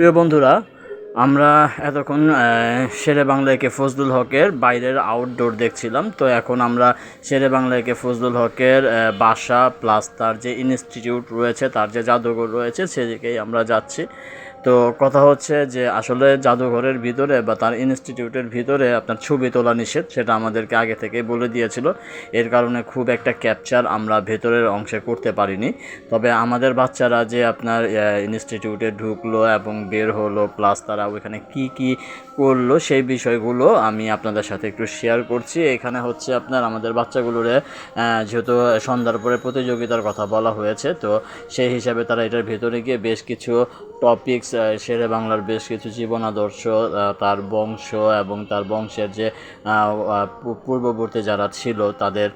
প্রিয় বন্ধুরা, আমরা এতক্ষণ শেরে বাংলা একে ফজলুল হকের বাইরের আউটডোর দেখছিলাম। তো এখন আমরা শেরে বাংলা একে ফজলুল হকের বাসা প্লাস তার যে ইনস্টিটিউট রয়েছে, তার যে জাদুঘর রয়েছে, সেদিকেই আমরা যাচ্ছি। তো কথা হচ্ছে যে আসলে জাদুঘরের ভিতরে বা তার ইনস্টিটিউটের ভিতরে আপনার ছবি তোলা নিষেধ, সেটা আমাদেরকে আগে থেকে বলে দিয়েছিল। এর কারণে খুব একটা ক্যাপচার আমরা ভেতরের অংশে করতে পারিনি। তবে আমাদের বাচ্চারা যে আপনার ইনস্টিটিউটে ঢুকলো এবং বের হলো প্লাস তারা ওইখানে কি কি করল, সেই বিষয়গুলো আমি আপনাদের সাথে একটু শেয়ার করছি। এখানে হচ্ছে আপনার আমাদের বাচ্চাগুলোরে যেহেতু সন্ধ্যার পরে প্রতিযোগিতার কথা বলা হয়েছে, তো সেই হিসাবে তারা এটার ভেতরে গিয়ে বেশ কিছু টপিকস শেরে বাংলার বেশ কিছু জীবন আদর্শ তার বংশ এবং তার বংশের যে পূর্ববর্তী যারা ছিল, তাদের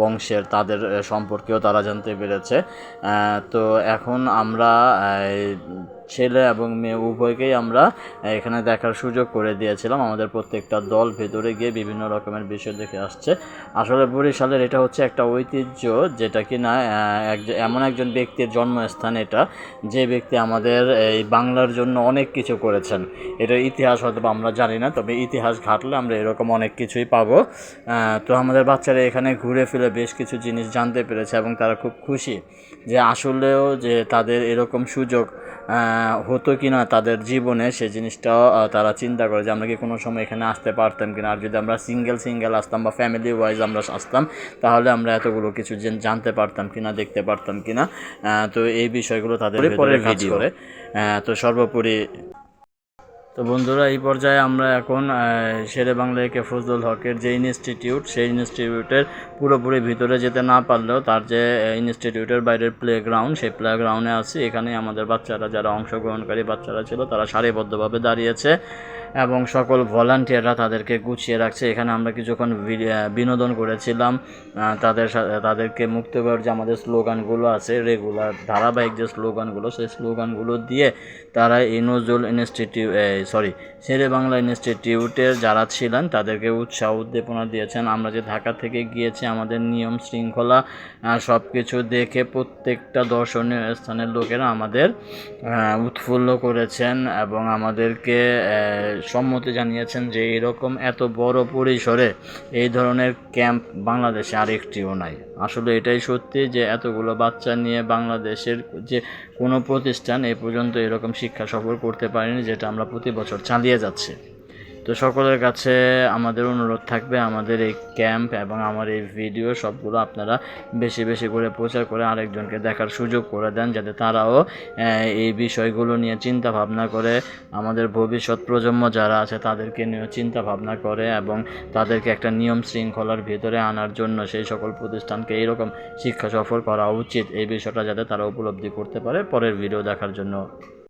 বংশের, তাদের সম্পর্কেও তারা জানতে পেরেছে। তো এখন আমরা ছেলে এবং মেয়ে, উভয়কেই আমরা এখানে দেখার সুযোগ করে দিয়েছিলাম। আমাদের প্রত্যেকটা দল ভেতরে গিয়ে বিভিন্ন রকমের বিষয় দেখে আসছে। আসলে বরিশালের এটা হচ্ছে একটা ঐতিহ্য যেটা কি না এমন একজন ব্যক্তির জন্মস্থান এটা, যে ব্যক্তি আমাদের এই বাংলার জন্য অনেক কিছু করেছেন। এটার ইতিহাস হয়তো আমরা জানি না, তবে ইতিহাস ঘাটলে আমরা এরকম অনেক কিছুই পাবো। তো আমাদের বাচ্চারা এখানে ঘুরে ফিরে বেশ কিছু জিনিস জানতে পেরেছে এবং তারা খুব খুশি যে আসলেও যে তাদের এরকম সুযোগ হতো কি না তাদের জীবনে সে জিনিসটাও তারা চিন্তা করে যে আমরা কি কোনো সময় এখানে আসতে পারতাম কিনা। আর যদি আমরা সিঙ্গেল সিঙ্গেল আসতাম বা ফ্যামিলি ওয়াইজ আমরা আসতাম তাহলে আমরা এতগুলো কিছু জানতে পারতাম কিনা দেখতে পারতাম কিনা। আহ, তো এই বিষয়গুলো তাদের পরে ভিডিও করে। তো সর্বোপরি তো বন্ধুরা, এই পর্যায়ে আমরা এখন শেরে বাংলা কে ফজলুল হকের যে ইনস্টিটিউট সেই ইনস্টিটিউটের পুরোপুরি ভিতরে যেতে না পারলেও তার যে ইনস্টিটিউটের বাইরের প্লে গ্রাউন্ড সেই প্লে গ্রাউন্ডে আছি। এখানে আমাদের বাচ্চারা, যারা অংশগ্রহণকারী বাচ্চারা ছিল, তারা সারিবদ্ধভাবে দাঁড়িয়েছে। এবং সকল ভলান্টিয়াররা তাদেরকে গুছিয়ে রাখছে। এখানে আমরা কিছুক্ষণ বিনোদন করেছিলাম। তাদের তাদেরকে মুক্ত করার যে আমাদের স্লোগানগুলো আছে রেগুলার ধারাবাহিক যে স্লোগানগুলো, সেই স্লোগানগুলো দিয়ে তারা এই নজরুল ইনস্টিটিউট সরি শেরে বাংলা ইনস্টিটিউটের যারা ছিলেন, তাদেরকে উৎসাহ উদ্দীপনা দিয়েছেন। আমরা যে ঢাকা থেকে গিয়েছি, আমাদের নিয়ম শৃঙ্খলা সব কিছু দেখে প্রত্যেকটা দর্শনীয় স্থানের লোকেরা আমাদের উৎফুল্ল করেছেন এবং আমাদেরকে সম্মতি জানিয়েছেন যে এরকম এত বড় পরিসরে এই ধরনের ক্যাম্প বাংলাদেশে আরেকটিও নাই। আসলে এটাই সত্যি যে এতগুলো বাচ্চা নিয়ে বাংলাদেশের যে কোনো প্রতিষ্ঠান এ পর্যন্ত এরকম শিক্ষা সফর করতে পারেনি, যেটা আমরা প্রতি বছর চালিয়ে যাচ্ছি। তো সকলের কাছে আমাদের অনুরোধ থাকবে, আমাদের এই ক্যাম্প এবং আমার এই ভিডিও সবগুলো আপনারা বেশি বেশি করে প্রচার করে আরেকজনকে দেখার সুযোগ করে দেন, যাতে তারাও এই বিষয়গুলো নিয়ে চিন্তা ভাবনা করে। আমাদের ভবিষ্যৎ প্রজন্ম যারা আছে, তাদেরকে নিয়ে চিন্তা ভাবনা করে এবং তাদেরকে একটা নিয়ম শৃঙ্খলার ভিতরে আনার জন্য সেই সকল প্রতিষ্ঠানকে এইরকম শিক্ষা সফর করা উচিত। এই বিষয়টা যাতে তারা উপলব্ধি করতে পারে পরের ভিডিও দেখার জন্য।